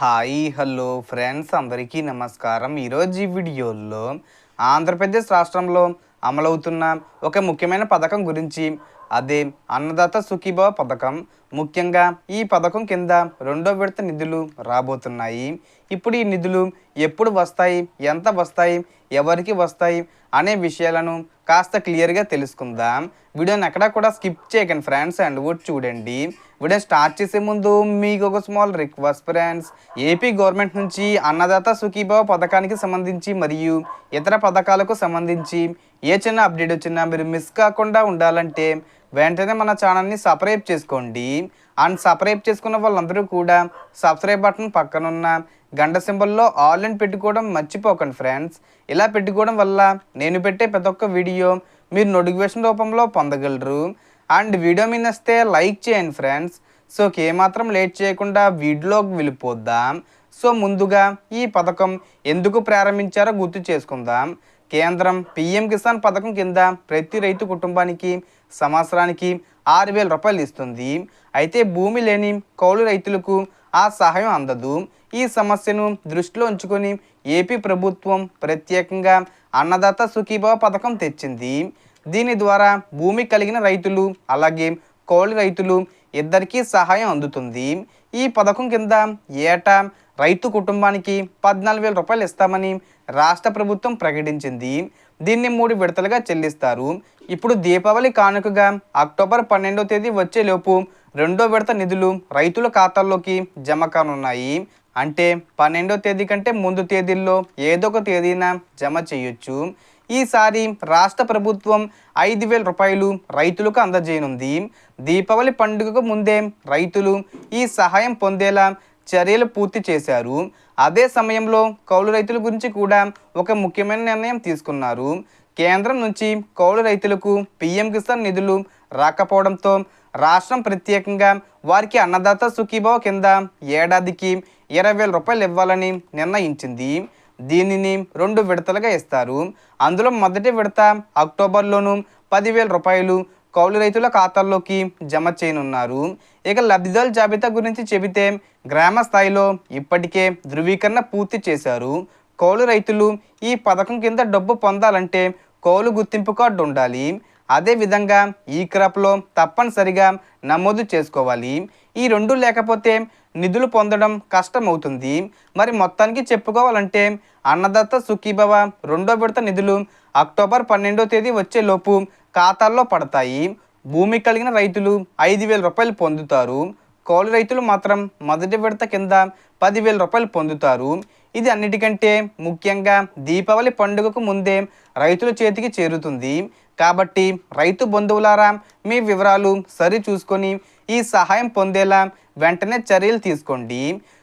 Hi hello friends అందరికీ నమస్కారం. ఈరోజు ఈ వీడియోలో ఆంధ్రప్రదేశ్ రాష్ట్రంలో అమలవుతున్న ఒక ముఖ్యమైన పథకం గురించి అదే అన్నదాత సుఖీభవ పథకం. ముఖ్యంగా ఈ పథకం కింద రెండో విడత నిధులు రాబోతున్నాయి. ఇప్పుడు ఈ నిధులు ఎప్పుడు వస్తాయి? ఎంత వస్తాయి? ఎవరికి వస్తాయి? అనే విషయాలను కాస్త క్లియర్గా తెలుసుకుందాం. వీడియోని ఎక్కడా కూడా స్కిప్ చేయకండి ఫ్రెండ్స్ అండ్ కూడా చూడండి. వీడియో స్టార్ట్ చేసే ముందు మీకు ఒక small request friends. AP government నుంచి అన్నదాత సుఖీభావ పథకానికి సంబంధించి మరియు ఇతర పథకాలకు సంబంధించి ఏ చిన్న అప్డేట్ వచ్చినా మీరు మిస్ కాకుండా ఉండాలంటే వెంటనే మన ఛానల్ని సబ్స్క్రైబ్ చేసుకోండి. అండ్ సబ్స్క్రైబ్ చేసుకున్న వాళ్ళందరూ కూడా సబ్స్క్రైబ్ బటన్ పక్కనున్న గంట సింబల్లో ఆన్లైన్ పెట్టుకోవడం మర్చిపోకండి ఫ్రెండ్స్. ఇలా పెట్టుకోవడం వల్ల నేను పెట్టే ప్రతి ఒక్క వీడియో మీరు నోటిఫికేషన్ రూపంలో పొందగలరు. అండ్ వీడియో మీద వస్తే లైక్ చేయండి ఫ్రెండ్స్. సో ఏమాత్రం లేట్ చేయకుండా వీడియోకి వెళ్ళిపోద్దాం సో ముందుగా ఈ పథకం ఎందుకు ప్రారంభించారో గుర్తు చేసుకుందాం. కేంద్రం పిఎం కిసాన్ పథకం కింద ప్రతి రైతు కుటుంబానికి సంవత్సరానికి ఆరు వేల రూపాయలు ఇస్తుంది. అయితే భూమి లేని కౌలు రైతులకు ఆ సహాయం అందదు. ఈ సమస్యను దృష్టిలో ఉంచుకొని ఏపీ ప్రభుత్వం ప్రత్యేకంగా అన్నదాత సుఖీభావ పథకం తెచ్చింది. దీని ద్వారా భూమి కలిగిన రైతులు అలాగే కౌలు రైతులు ఇద్దరికీ సహాయం అందుతుంది. ఈ పథకం కింద ఏటా రైతు కుటుంబానికి పద్నాలుగు వేల రూపాయలు ఇస్తామని రాష్ట్ర ప్రభుత్వం ప్రకటించింది. దీన్ని మూడు విడతలుగా చెల్లిస్తారు. ఇప్పుడు దీపావళి కానుకగా అక్టోబర్ పన్నెండో తేదీ వచ్చేలోపు రెండో విడత నిధులు రైతుల ఖాతాల్లోకి జమ కానున్నాయి. అంటే పన్నెండో తేదీ కంటే ముందు తేదీల్లో ఏదో ఒక తేదీన జమ చేయొచ్చు. ఈసారి రాష్ట్ర ప్రభుత్వం ఐదు వేల రూపాయలు రైతులకు అందజేయనుంది. దీపావళి పండుగకు ముందే రైతులు ఈ సహాయం పొందేలా చర్యలు పూర్తి చేశారు. అదే సమయంలో కౌలు రైతుల గురించి కూడా ఒక ముఖ్యమైన నిర్ణయం తీసుకున్నారు. కేంద్రం నుంచి కౌలు రైతులకు పిఎం కిసాన్ నిధులు రాకపోవడంతో రాష్ట్రం ప్రత్యేకంగా వారికి అన్నదాత సుఖీభావ కింద ఏడాదికి ఇరవై వేల రూపాయలు ఇవ్వాలని నిర్ణయించింది. దీనిని రెండు విడతలుగా ఇస్తారు. అందులో మొదటి విడత అక్టోబర్లోను పదివేల రూపాయలు కౌలు రైతుల ఖాతాల్లోకి జమ చేయనున్నారు. ఇక లబ్ధిదారుల జాబితా గురించి చెబితే గ్రామ స్థాయిలో ఇప్పటికే ధృవీకరణ పూర్తి చేశారు. కౌలు రైతులు ఈ పథకం కింద డబ్బు పొందాలంటే కౌలు గుర్తింపు కార్డు ఉండాలి. అదేవిధంగా ఈ క్రాప్లో తప్పనిసరిగా నమోదు చేసుకోవాలి. ఈ రెండు లేకపోతే నిధులు పొందడం కష్టమవుతుంది. మరి మొత్తానికి చెప్పుకోవాలంటే అన్నదత్త సుఖీభవ రెండో విడత నిధులు అక్టోబర్ పన్నెండో తేదీ వచ్చేలోపు ఖాతాల్లో పడతాయి. భూమి కలిగిన రైతులు ఐదు వేల రూపాయలు పొందుతారు. కౌలు రైతులు మాత్రం మొదటి విడత కింద పదివేల రూపాయలు పొందుతారు. ఇది అన్నిటికంటే ముఖ్యంగా దీపావళి పండుగకు ముందే రైతుల చేతికి చేరుతుంది. కాబట్టి రైతు బంధువులారా మీ వివరాలు సరి చూసుకొని ఈ సహాయం పొందేలా వెంటనే చర్యలు తీసుకోండి.